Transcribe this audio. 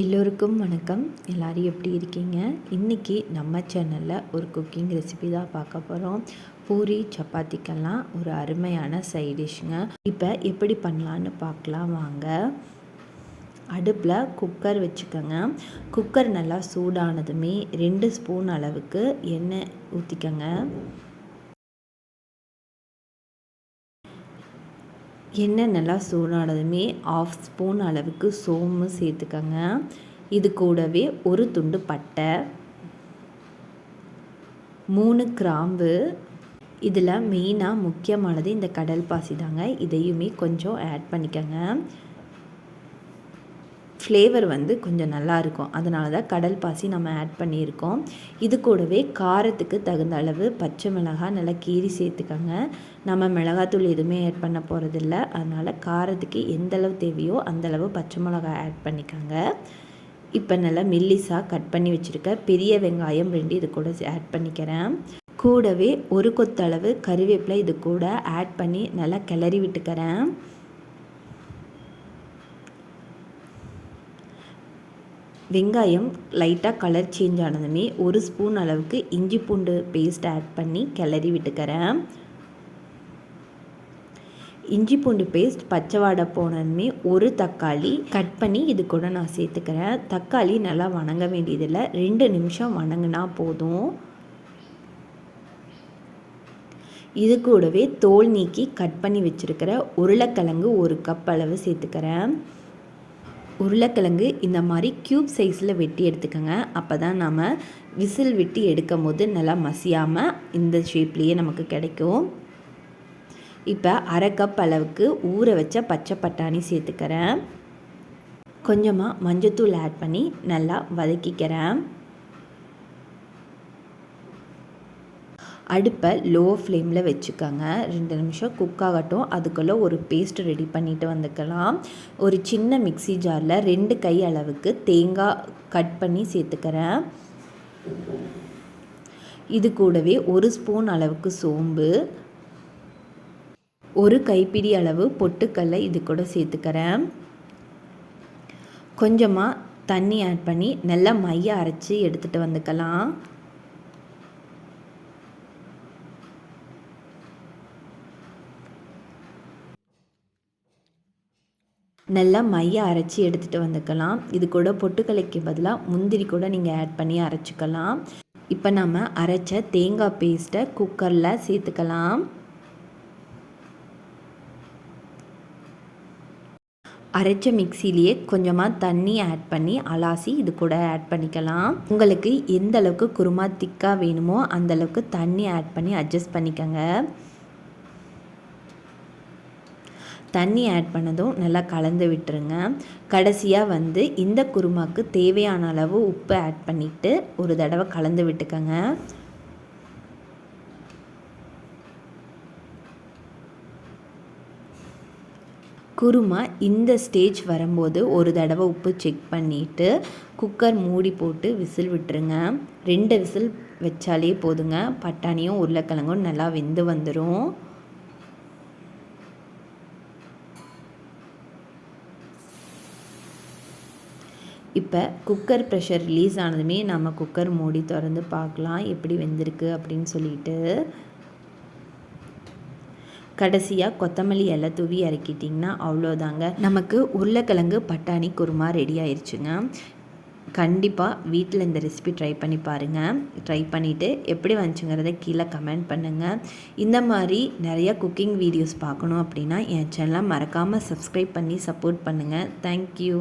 எல்லோருக்கும் வணக்கம். எல்லோரும் எப்படி இருக்கீங்க? இன்றைக்கி நம்ம சேனலில் ஒரு குக்கிங் ரெசிபி தான் பார்க்க போகிறோம் பூரி சப்பாத்திக்கெல்லாம் ஒரு அருமையான சைடிஷ்ங்க இப்போ எப்படி பண்ணலான்னு பார்க்கலாம் வாங்க. அடுப்பில் குக்கர் வச்சுக்கோங்க. குக்கர் நல்லா சூடானதுமே ரெண்டு ஸ்பூன் அளவுக்கு எண்ணெய் ஊற்றிக்கோங்க எண்ணெய் நல்லா சூடானதுமே ஆஃப் ஸ்பூன் அளவுக்கு சோம்பு சேர்த்துக்கோங்க. இது கூடவே ஒரு துண்டு பட்டை மூணு கிராம்பு. இதில் மெயினாக முக்கியமானது இந்த கடல் பாசி தாங்க இதையுமே கொஞ்சம் ஆட் பண்ணிக்கோங்க. ஃப்ளேவர் வந்து கொஞ்சம் நல்லாயிருக்கும் அதனால தான் கடல் பாசி நம்ம ஆட் பண்ணியிருக்கோம். இது கூடவே காரத்துக்கு தகுந்த அளவு பச்சை மிளகாய் நல்லா கீறி சேர்த்துக்கோங்க. நம்ம மிளகாத்தூள் எதுவுமே ஆட் பண்ண போகிறதில்ல அதனால் காரத்துக்கு எந்த அளவு தேவையோ அந்தளவு பச்சை மிளகாய் ஆட் பண்ணிக்கோங்க. இப்போ நல்லா மெல்லிஸாக கட் பண்ணி வச்சுருக்க பெரிய வெங்காயம் ரெண்டு இது கூட ஆட் பண்ணிக்கிறேன். கூடவே ஒரு கொத்தளவு கருவேப்பிலை இது கூட ஆட் பண்ணி நல்லா கிளறி விட்டுக்கிறேன். வெங்காயம் லைட்டாக கலர் சேஞ்ச் ஆனதுமே ஒரு ஸ்பூன் அளவுக்கு இஞ்சி பூண்டு பேஸ்ட் ஆட் பண்ணி கிளறி விட்டுக்கிறேன். இஞ்சி பூண்டு பேஸ்ட் பச்சை வாடை போனதுமே ஒரு தக்காளி கட் பண்ணி இது கூட நான் சேர்த்துக்கிறேன். தக்காளி நல்லா வணங்க வேண்டியதில்லை. ரெண்டு நிமிஷம் வணங்கினா போதும். இது கூடவே தோல் நீக்கி கட் பண்ணி வச்சுருக்கிற உருளைக்கிழங்கு ஒரு கப் அளவு சேர்த்துக்கிறேன். உருளைக்கிழங்கு இந்த மாதிரி க்யூப் சைஸில் வெட்டி எடுத்துக்கோங்க. அப்போ தான் நம்ம விசில் விட்டு எடுக்கும் போது நல்லா மசியாமல் இந்த ஷேப்லேயே நமக்கு கிடைக்கும். இப்போ அரை கப் அளவுக்கு ஊற வச்ச பச்சை பட்டாணி சேர்த்துக்கிறேன். கொஞ்சமாக மஞ்சத்தூள் ஆட் பண்ணி நல்லா வதக்கிக்கிறேன். அடுப்பை லோ ஃப்ளேமில் வச்சுக்கோங்க. ரெண்டு நிமிஷம் குக் ஆகட்டும். அதுக்குள்ளே ஒரு பேஸ்ட் ரெடி பண்ணிவிட்டு வந்துக்கலாம். ஒரு சின்ன மிக்சி ஜாரில் ரெண்டு கை அளவுக்கு தேங்காய் கட் பண்ணி சேர்த்துக்கிறேன். இது கூடவே ஒரு ஸ்பூன் அளவுக்கு சோம்பு. ஒரு கைப்பிடி அளவு பொட்டுக்கல்லை இது கூட சேர்த்துக்கிறேன். கொஞ்சமாக தண்ணி ஆட் பண்ணி நல்லா மைய அரைச்சி எடுத்துகிட்டு வந்துக்கலாம். நல்லா மைய அரைச்சி எடுத்துகிட்டு வந்துக்கலாம். இது கூட பொட்டுக்கலைக்கு பதிலாக முந்திரி கூட நீங்கள் ஆட் பண்ணி அரைச்சிக்கலாம். இப்போ நம்ம அரைச்ச தேங்காய் பேஸ்ட்டை குக்கரில் சேர்த்துக்கலாம். அரைச்ச மிக்சிலேயே கொஞ்சமாக தண்ணி ஆட் பண்ணி அலாசி இது கூட ஆட் பண்ணிக்கலாம். உங்களுக்கு எந்த அளவுக்கு குருமா திக்காக வேணுமோ அந்தளவுக்கு தண்ணி ஆட் பண்ணி அட்ஜஸ்ட் பண்ணிக்கோங்க. தண்ணி ஆட் பண்ணதும் நல்லா கலந்து விட்டுருங்க. கடைசியாக வந்து இந்த குருமாக்கு தேவையான அளவு உப்பு ஆட் பண்ணிவிட்டு ஒரு தடவை கலந்து விட்டுக்கோங்க. குருமா இந்த ஸ்டேஜ் வரும்போது ஒரு தடவை உப்பு செக் பண்ணிவிட்டு குக்கர் மூடி போட்டு விசில் விட்டுருங்க. ரெண்டு விசில் வச்சாலே போதுங்க. பட்டாணியும் உருளைக்கிழங்கும் நல்லா வெந்து வந்துடும் இப்போ குக்கர் ப்ரெஷர் ரிலீஸ் ஆனதுமே நம்ம குக்கர் மூடி திறந்து பார்க்கலாம். எப்படி வெந்திருக்கு அப்படின்னு சொல்லிட்டு. கடைசியாக கொத்தமல்லி எல்லாம் தூவி இறக்கிட்டிங்கன்னா அவ்வளோதாங்க. நமக்கு உருளைக்கிழங்கு பட்டாணி குருமா ரெடி ஆயிடுச்சுங்க கண்டிப்பாக வீட்டில் இந்த ரெசிபி ட்ரை பண்ணி பாருங்கள் ட்ரை பண்ணிவிட்டு எப்படி வந்துச்சுங்கிறத கீழே கமெண்ட் பண்ணுங்கள் இந்த மாதிரி நிறையா குக்கிங் வீடியோஸ் பார்க்கணும் அப்படின்னா என் சேனலை மறக்காமல் சப்ஸ்கிரைப் பண்ணி சப்போர்ட் பண்ணுங்கள் தேங்க்யூ